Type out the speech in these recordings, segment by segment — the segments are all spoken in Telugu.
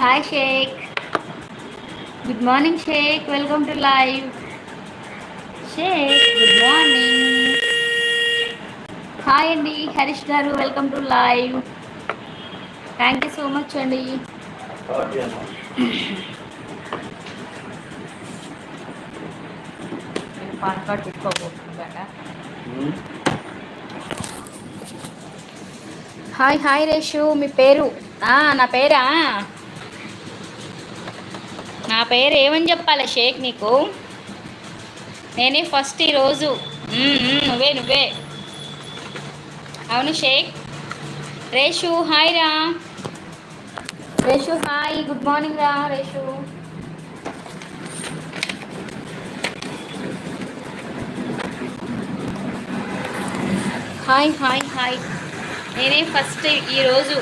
Hi Shaik good morning Shaik welcome to live Shaik good morning hi అండి Harish garu welcome to live thank you so much అండి పాన్ కార్డ్ పెట్టుకోబోతుందట హాయ్ హాయ్ రేషు మీ పేరు నా పేరా నా పేరు ఏమని చెప్పాలి షేక్ నీకు? నేనే ఫస్ట్ ఈరోజు నువ్వే నువ్వే. అవును షేక్. రేషు హాయ్ రా. రేషు హాయ్. గుడ్ మార్నింగ్ రా రేషు. Hi hi hi. నేనే ఫస్ట్ ఈరోజు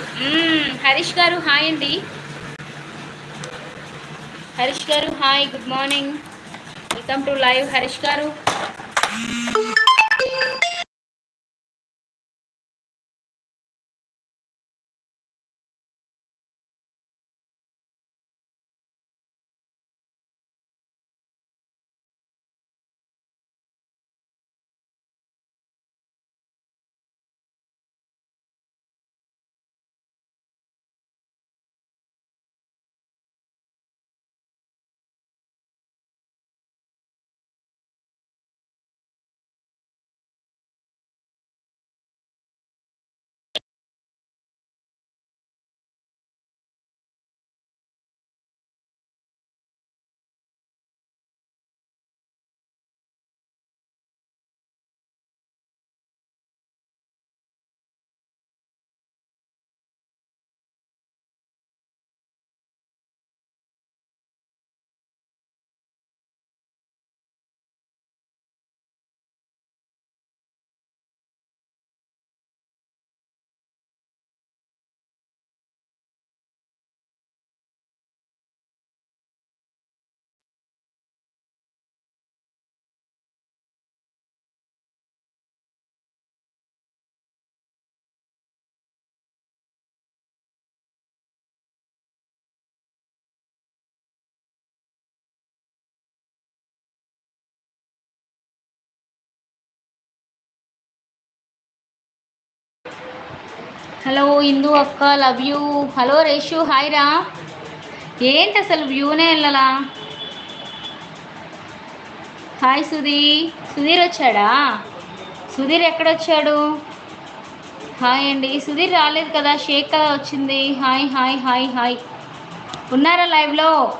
హరీష్ గారు హాయ్ అండి. హరీష్ గారు. Hi good morning. Welcome to live Harish గారు. హలో ఇందు అక్క love you. Hello Reshu. Hi రా. ఏంటి అసలు వ్యూనే వెళ్ళలా? హాయ్ సుధీ. సుధీర్ వచ్చాడా? సుధీర్ ఎక్కడొచ్చాడు? హాయ్ అండి. సుధీర్ రాలేదు కదా షేక్ కదా వచ్చింది. Hi hi hi hi. ఉన్నారా లైవ్లో?